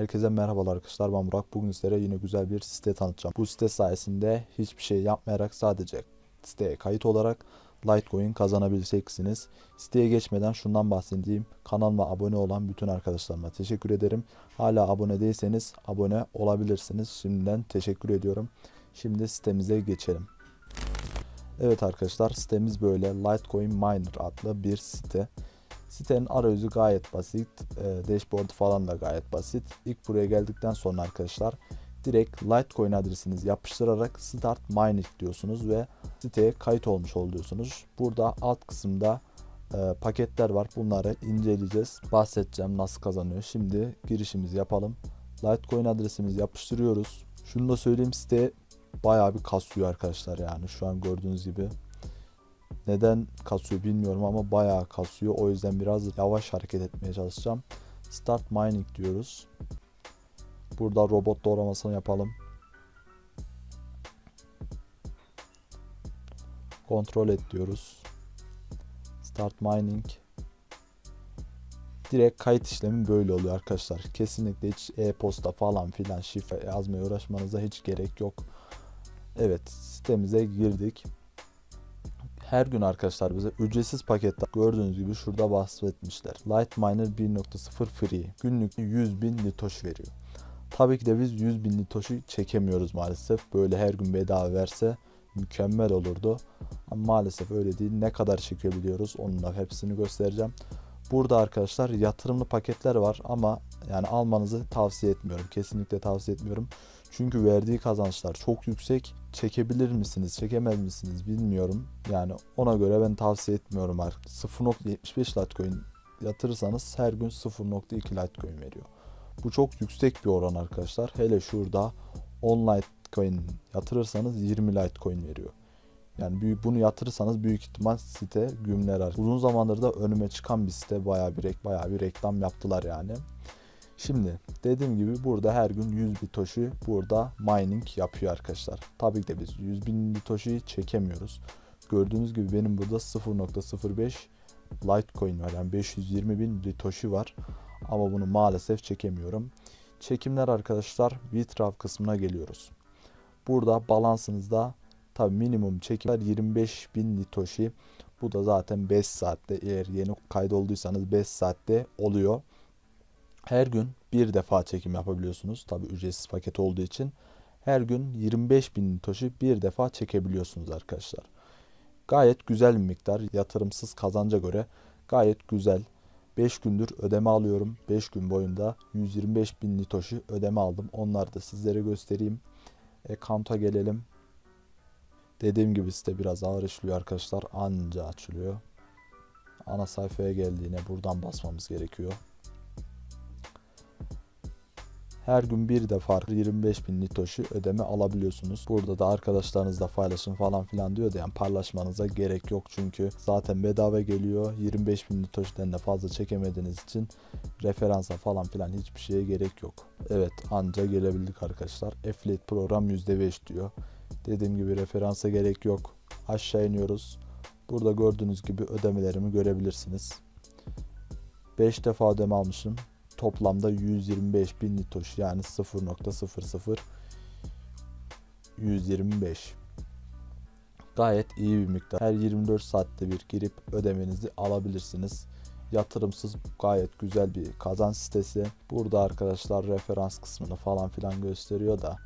Herkese merhabalar arkadaşlar ben Burak. Bugün sizlere yine güzel bir site tanıtacağım. Bu site sayesinde hiçbir şey yapmayarak sadece siteye kayıt olarak Litecoin kazanabileceksiniz. Siteye geçmeden şundan bahsedeyim. Kanalıma abone olan bütün arkadaşlarıma teşekkür ederim. Hala abone değilseniz abone olabilirsiniz. Şimdiden teşekkür ediyorum. Şimdi sitemize geçelim. Evet arkadaşlar sitemiz böyle Litecoin Miner adlı bir site. Sitenin arayüzü gayet basit. E, dashboard falan da gayet basit. İlk buraya geldikten sonra arkadaşlar direkt Litecoin adresinizi yapıştırarak Start Mining diyorsunuz ve siteye kayıt olmuş oluyorsunuz. Burada alt kısımda e, paketler var. Bunları inceleyeceğiz. Bahsedeceğim nasıl kazanıyor. Şimdi girişimizi yapalım. Litecoin adresimizi yapıştırıyoruz. Şunu da söyleyeyim site bayağı bir kasıyor arkadaşlar yani şu an gördüğünüz gibi. Neden kasıyor bilmiyorum ama bayağı kasıyor. O yüzden biraz yavaş hareket etmeye çalışacağım. Start mining diyoruz. Burada robot doğramasını yapalım. Kontrol et diyoruz. Start mining. Direkt kayıt işlemi böyle oluyor arkadaşlar. Kesinlikle hiç e-posta falan filan şifre yazmaya uğraşmanıza hiç gerek yok. Evet sitemize girdik. Her gün arkadaşlar bize ücretsiz paketler gördüğünüz gibi şurada bahsetmişler. Light Miner 1.0 free. Günlük 100 bin litoş veriyor. Tabii ki de biz 100 bin litoşu çekemiyoruz maalesef. Böyle her gün bedava verse mükemmel olurdu. Ama maalesef öyle değil. Ne kadar çekebiliyoruz onun da hepsini göstereceğim. Burada arkadaşlar yatırımlı paketler var ama yani almanızı tavsiye etmiyorum. Kesinlikle tavsiye etmiyorum. Çünkü verdiği kazançlar çok yüksek. Çekebilir misiniz, çekemez misiniz bilmiyorum. Yani ona göre ben tavsiye etmiyorum. 0.75 Litecoin yatırırsanız her gün 0.2 Litecoin veriyor. Bu çok yüksek bir oran arkadaşlar. Hele şurada 10 Litecoin yatırırsanız 20 Litecoin veriyor. Yani bunu yatırırsanız büyük ihtimal site gümler. Uzun zamandır da önüme çıkan bir site bayağı bir, bayağı bir reklam yaptılar yani. Şimdi dediğim gibi burada her gün 100 bitoşu burada mining yapıyor arkadaşlar. Tabii ki de biz 100 bin bitoşuyu çekemiyoruz. Gördüğünüz gibi benim burada 0.05 Litecoin var. Yani 520 bin litoşu var. Ama bunu maalesef çekemiyorum. Çekimler arkadaşlar Withdraw kısmına geliyoruz. Burada balansınızda tabi minimum çekimler 25 bin litoşi. Bu da zaten 5 saatte eğer yeni kaydolduysanız 5 saatte oluyor. Her gün bir defa çekim yapabiliyorsunuz. Tabi ücretsiz paket olduğu için. Her gün 25 bin toşu bir defa çekebiliyorsunuz arkadaşlar. Gayet güzel bir miktar. Yatırımsız kazanca göre gayet güzel. 5 gündür ödeme alıyorum. 5 gün boyunda 125 bin litoşu ödeme aldım. Onları da sizlere göstereyim. Account'a gelelim. Dediğim gibi site biraz ağır işliyor arkadaşlar. Anca açılıyor. Ana sayfaya geldiğine buradan basmamız gerekiyor. Her gün bir defa 25 bin litoşu ödeme alabiliyorsunuz. Burada da arkadaşlarınızla paylaşın falan filan diyordu yani paylaşmanıza gerek yok çünkü zaten bedava geliyor. 25 bin litoşten de fazla çekemediğiniz için referansa falan filan hiçbir şeye gerek yok. Evet anca gelebildik arkadaşlar. Affiliate program %5 diyor. Dediğim gibi referansa gerek yok. Aşağı iniyoruz. Burada gördüğünüz gibi ödemelerimi görebilirsiniz. 5 defa ödeme almışım toplamda 125 bin litoş yani 0.00 125 gayet iyi bir miktar. Her 24 saatte bir girip ödemenizi alabilirsiniz. Yatırımsız gayet güzel bir kazanç sitesi. Burada arkadaşlar referans kısmını falan filan gösteriyor da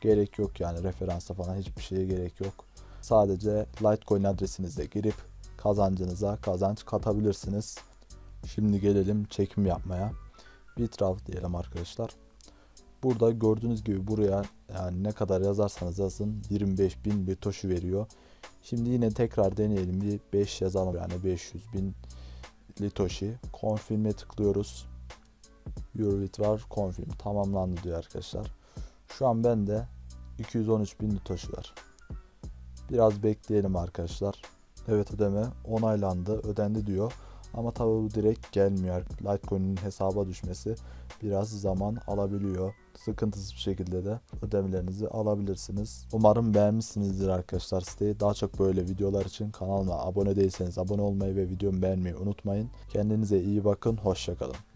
gerek yok yani referansa falan hiçbir şeye gerek yok. Sadece Litecoin adresinizle girip kazancınıza kazanç katabilirsiniz. Şimdi gelelim çekim yapmaya. Bitraf diyelim arkadaşlar. Burada gördüğünüz gibi buraya yani ne kadar yazarsanız yazın 25 bin bir toşu veriyor. Şimdi yine tekrar deneyelim bir 5 yazalım yani 500 bin litoşi. Confirm'e tıklıyoruz. Your withdraw confirm tamamlandı diyor arkadaşlar. Şu an bende 213 bin litoşi var. Biraz bekleyelim arkadaşlar. Evet ödeme onaylandı ödendi diyor. Ama tabi bu direkt gelmiyor. Litecoin'in hesaba düşmesi biraz zaman alabiliyor. Sıkıntısız bir şekilde de ödemelerinizi alabilirsiniz. Umarım beğenmişsinizdir arkadaşlar siteyi. Daha çok böyle videolar için kanalıma abone değilseniz abone olmayı ve videomu beğenmeyi unutmayın. Kendinize iyi bakın. Hoşçakalın.